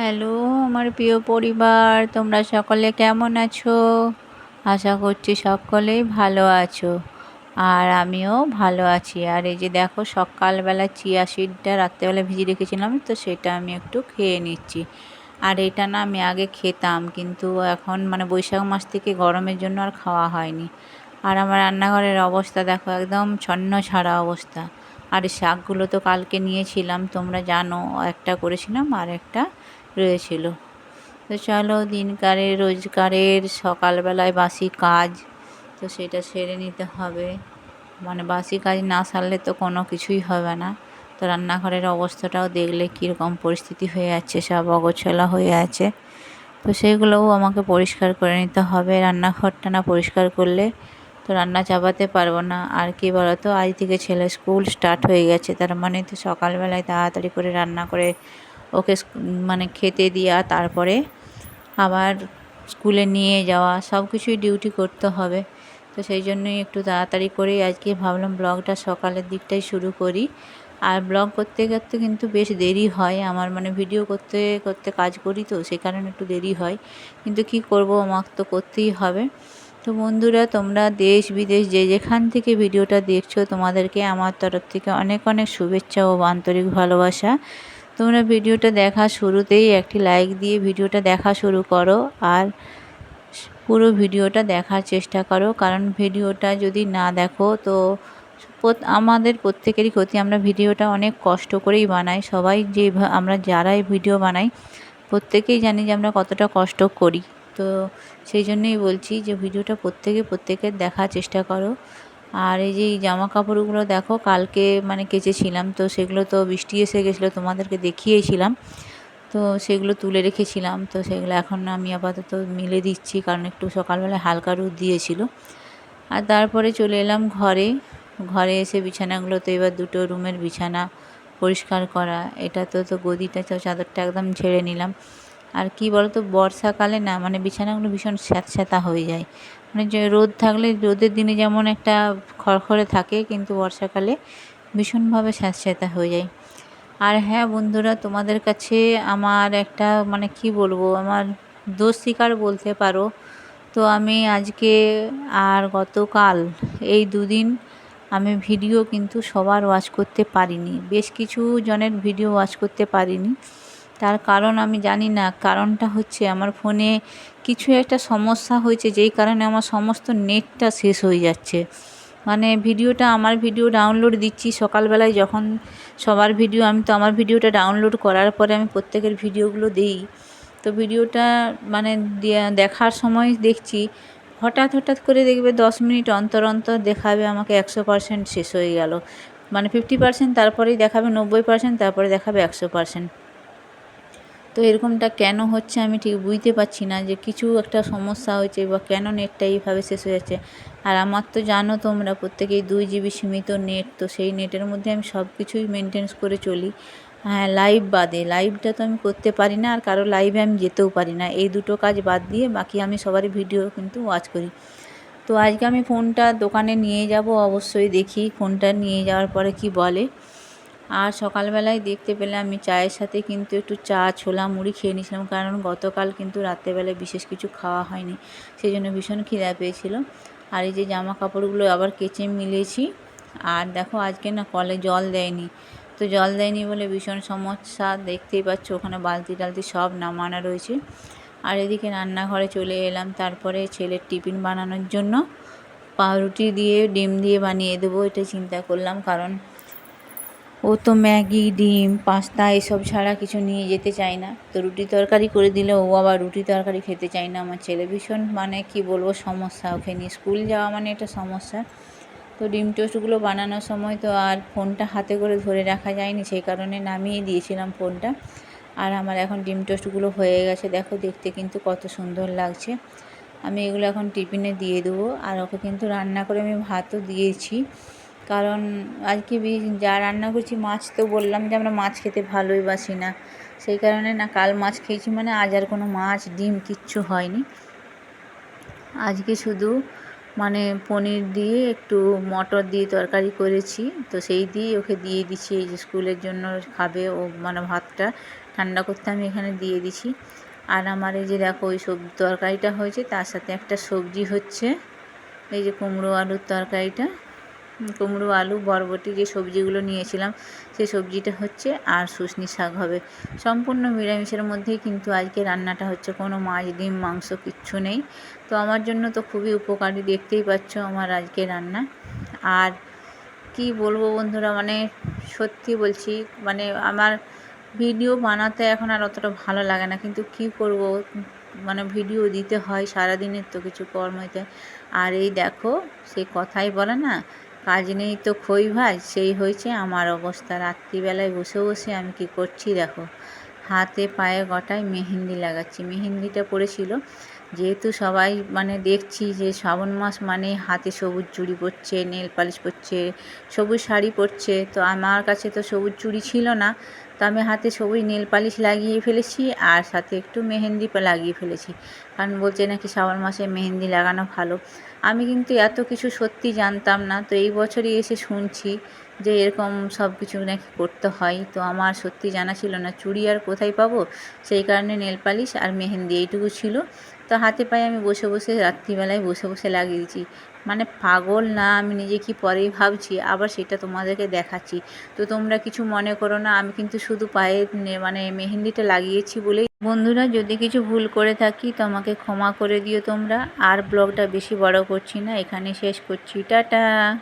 Hello, আমার প্রিয় পরিবার, তোমরা সকলে কেমন আছো? আশা করছি সকলেই ভালো আছো আর আমিও ভালো আছি। আর এই যে দেখো, সকালবেলা চিয়া সিডটা রাত্রেবেলা ভিজে রেখেছিলাম, তো সেটা আমি একটু খেয়ে নিচ্ছি। আর এটা না আমি আগে খেতাম, কিন্তু এখন মানে বৈশাখ মাস থেকে গরমের জন্য আর খাওয়া হয়নি। আর আমার রান্নাঘরের অবস্থা দেখো, একদম ছন্ন ছাড়া অবস্থা। আর শাকগুলো তো কালকে নিয়েছিলাম, তোমরা জানো, একটা করেছিলাম আর একটা রয়েছিল। তো চলো দিনকারের রোজগারের সকালবেলায় বাসি কাজ তো সেটা সেরে নিতে হবে। মানে বাসি কাজ না সারলে তো কোনো কিছুই হবে না। তো রান্নাঘরের অবস্থাটাও দেখলে কীরকম পরিস্থিতি হয়ে যাচ্ছে সব অগোছলা হয়ে আছে। তো সেইগুলোও আমাকে পরিষ্কার করে নিতে হবে। রান্নাঘরটা না পরিষ্কার করলে তো রান্না চাপাতে পারব না। আর কি বলতো, আজ থেকে ছেলে স্কুল স্টার্ট হয়ে গেছে। তার মানে তো সকালবেলায় তাড়াতাড়ি করে রান্না করে ওকে মানে খেতে দেওয়া তারপরে আবার স্কুলে নিয়ে যাওয়া, সব কিছুই ডিউটি করতে হবে। তো সেই জন্যই একটু তাড়াতাড়ি করেই আজকে ভাবলাম ব্লগটা সকালের দিকটাই শুরু করি। আর ব্লগ করতে করতে কিন্তু বেশ দেরি হয়। আমার মানে ভিডিও করতে করতে কাজ করি তো, সেই কারণে একটু দেরি হয়। কিন্তু কি করব, আমাকে তো করতেই হবে। তো বন্ধুরা, তোমরা দেশ বিদেশ যে যেখান থেকে ভিডিওটা দেখছ, তোমাদেরকে আমার তরফ থেকে অনেক অনেক শুভেচ্ছা ও আন্তরিক ভালোবাসা। তোমরা ভিডিওটা দেখা শুরুতেই একটি লাইক দিয়ে ভিডিওটা দেখা শুরু করো আর পুরো ভিডিওটা দেখার চেষ্টা করো। কারণ ভিডিওটা যদি না দেখো, তো আমাদের প্রত্যেকেরই ক্ষতি। আমরা ভিডিওটা অনেক কষ্ট করেই বানাই। সবাই যে আমরা যারাই ভিডিও বানাই, প্রত্যেকেই জানি যে আমরা কতটা কষ্ট করি। তো সেই জন্যই বলছি যে ভিডিওটা প্রত্যেকে প্রত্যেকের দেখার চেষ্টা করো। আর এই যে জামা কাপড়গুলো দেখো, কালকে মানে কেচেছিলাম, তো সেগুলো তো বৃষ্টি এসে গেছিল, তোমাদেরকে দেখিয়েছিলাম। তো সেগুলো তুলে রেখেছিলাম, তো সেগুলো এখন আমি আপাতত মিলে দিচ্ছি, কারণ একটু সকালবেলায় হালকা রোদ দিয়েছিল। আর তারপরে চলে এলাম ঘরে। ঘরে এসে বিছানাগুলো তো এবার দুটো রুমের বিছানা পরিষ্কার করা এটা তো তো গদিটা চাদরটা একদম ছেড়ে নিলাম। আর কি বলতো, বর্ষাকালে না মানে বিছানাগুলো ভীষণ স্যাঁতস্যাঁতা হয়ে যায়। মানে যে রোদ থাকলে রোদের দিনে যেমন একটা খড়খড়ে থাকে, কিন্তু বর্ষাকালে ভীষণভাবে স্যাঁতস্যাঁতা হয়ে যায়। আর হ্যাঁ বন্ধুরা, তোমাদের কাছে আমার একটা মানে কি বলব, আমার দোষ স্বীকার বলতে পারো। তো আমি আজকে আর গতকাল এই দুদিন আমি ভিডিও কিন্তু সবার ওয়াচ করতে পারিনি। বেশ কিছু জনের ভিডিও ওয়াচ করতে পারিনি। তার কারণ আমি জানি না। কারণটা হচ্ছে আমার ফোনে কিছু একটা সমস্যা হয়েছে, যেই কারণে আমার সমস্ত নেটটা শেষ হয়ে যাচ্ছে। মানে ভিডিওটা, আমার ভিডিও ডাউনলোড দিচ্ছি সকালবেলায় যখন সবার ভিডিও, আমি তো আমার ভিডিওটা ডাউনলোড করার পরে আমি প্রত্যেকের ভিডিওগুলো দিই। তো ভিডিওটা মানে দেখার সময় দেখছি, হঠাৎ হঠাৎ করে দেখবে দশ মিনিট অন্তর অন্তর দেখাবে আমাকে একশো পার্সেন্ট শেষ হয়ে গেল। মানে ফিফটি পার্সেন্ট তারপরেই দেখাবে নব্বই পার্সেন্ট তারপরে দেখাবে একশো পার্সেন্ট তো এরকমটা কেন হচ্ছে আমি ঠিক বুঝতে পারছি না যে কিছু একটা সমস্যা হয়েছে বা কেন নেটটা এইভাবে শেষ হয়ে যাচ্ছে। আর আমার তো জানো তোমরা প্রত্যেকেই দুই জিবি সীমিত নেট, তো সেই নেটের মধ্যে আমি সব কিছুই মেনটেন্স করে চলি। হ্যাঁ লাইভ বাদে লাইভটা তো আমি করতে পারি না আর কারও লাইভে আমি যেতেও পারি না। এই দুটো কাজ বাদ দিয়ে বাকি আমি সবারই ভিডিও কিন্তু ওয়াচ করি। তো আজকে আমি ফোনটা দোকানে নিয়ে যাব, অবশ্যই দেখি ফোনটা নিয়ে যাওয়ার পরে কি বলে। আর সকালবেলায় দেখতে পেলে আমি চায়ের সাথে কিন্তু একটু চা, ছোলা, মুড়ি খেয়ে নিয়েছিলাম কারণ গতকাল কিন্তু রাত্রেবেলায় বিশেষ কিছু খাওয়া হয়নি সেই জন্য ভীষণ খিদা পেয়েছিল। আর এই যে জামা কাপড়গুলো আবার কেচে মিলেছি। আর দেখো আজকে না কলে জল দেয়নি। তো জল দেয়নি বলে ভীষণ সমস্যা, দেখতেই পাচ্ছ ওখানে বালতি টালতি সব নামানো রয়েছে। আর এদিকে রান্নাঘরে চলে এলাম তারপরে ছেলের টিফিন বানানোর জন্য। পাউরুটি দিয়ে, ডিম দিয়ে বানিয়ে দেবো এটা চিন্তা করলাম কারণ ও তো ম্যাগি, ডিম, পাস্তা এসব ছাড়া কিছু নিয়ে যেতে চায় না। তো রুটি তরকারি করে দিলে ও আবার রুটি তরকারি খেতে চায় না। আমার ছেলে ভীষণ মানে কি বলব, সমস্যা। ওকে নিয়ে স্কুল যাওয়া মানে এটা সমস্যা। তো ডিম টোস্টগুলো বানানোর সময় তো আর ফোনটা হাতে করে ধরে রাখা যায়নি, সেই কারণে নামিয়ে দিয়েছিলাম ফোনটা। আর আমার এখন ডিম টোস্টগুলো হয়ে গেছে। দেখো দেখতে কিন্তু কত সুন্দর লাগছে। আমি এগুলো এখন টিফিনে দিয়ে দেবো। আর ওকে কিন্তু রান্না করে আমি ভাতও দিয়েছি। কারণ আজকে যা রান্না করছি, মাছ তো বললাম যে আমরা মাছ খেতে ভালোই বাসি না। সেই কারণে না কাল মাছ খেয়েছি মানে আজ আর কোনো মাছ, ডিম কিচ্ছু হয়নি। আজকে শুধু মানে পনির দিয়ে একটু মটর দিয়ে তরকারি করেছি, তো সেই দিয়েই ওকে দিয়ে দিচ্ছি, এই যে স্কুলের জন্য খাবে ও মানে ভাতটা ঠান্ডা করতে আমি এখানে দিয়ে দিছি। আর আমার এই যে দেখো, ওই সব তরকারিটা হয়েছে, তার সাথে একটা সবজি হচ্ছে, এই যে কুমড়ো আলুর তরকারিটা। কুমড়ো, আলু, বরবটি যে সবজিগুলো নিয়েছিলাম সেই সবজিটা হচ্ছে আর শুশনি শাক হবে। সম্পূর্ণ নিরামিষের মধ্যেই কিন্তু আজকে রান্নাটা হচ্ছে কোনো মাছ, ডিম, মাংস কিচ্ছু নেই। তো আমার জন্য তো খুবই উপকারী, দেখতেই পাচ্ছ আমার আজকে রান্না। আর কি বলব বন্ধুরা মানে সত্যি বলছি মানে আমার ভিডিও বানাতে এখন আর অতটা ভালো লাগে না। কিন্তু কি করব মানে ভিডিও দিতে হয় সারাদিনের তো কিছু কর্মতে আর এই দেখো সেই কথাই বলে না কাজ নেই তো খই ভাই সেই হয়েছে আমার অবস্থা। রাত্রিবেলায় বসে বসে আমি কি করছি দেখো। হাতে পায়ে গটায় মেহেন্দি লাগাচ্ছি। মেহেন্দিটা পড়েছিল যেহেতু সবাই মানে দেখছি যে শ্রাবণ মাস মানে হাতে সবুজ চুড়ি পরছে, নেল পালিশ পরছে, সবুজ শাড়ি পরছে, তো আমার কাছে তো সবুজ চুড়ি ছিল না। তো আমি হাতে সবুজ নেল পালিশ লাগিয়ে ফেলেছি আর সাথে একটু মেহেন্দি লাগিয়ে ফেলেছি। কারণ বলছে নাকি শ্রাবণ মাসে মেহেন্দি লাগানো ভালো। আমি কিন্তু এত কিছু সত্যি জানতাম না। তো এই বছরই এসে শুনছি যে এরকম সব কিছু নাকি করতে হয়। তো আমার সত্যি জানা ছিল না চুড়ি আর কোথায় পাবো? সেই কারণে নেল পালিশ আর মেহেন্দি এইটুকু ছিল। তো হাতে পায়ে আমি বসে বসে রাত্রিবেলায় বসে বসে লাগিয়ে দিয়েছি মানে পাগল না, আমি নিজে কি পরেই ভাবছি? আবার সেটা তোমাদেরকে দেখাচ্ছি। তো তোমরা কিছু মনে করো না, আমি কিন্তু শুধু পায়ে মানে মেহেন্দিটা লাগিয়েছি বলেই। বন্ধুরা, যদি কিছু ভুল করে থাকি, তো আমাকে ক্ষমা করে দিও তোমরা। আর ব্লগটা বেশি বড় করছি না এখানে শেষ করছি। টাটা!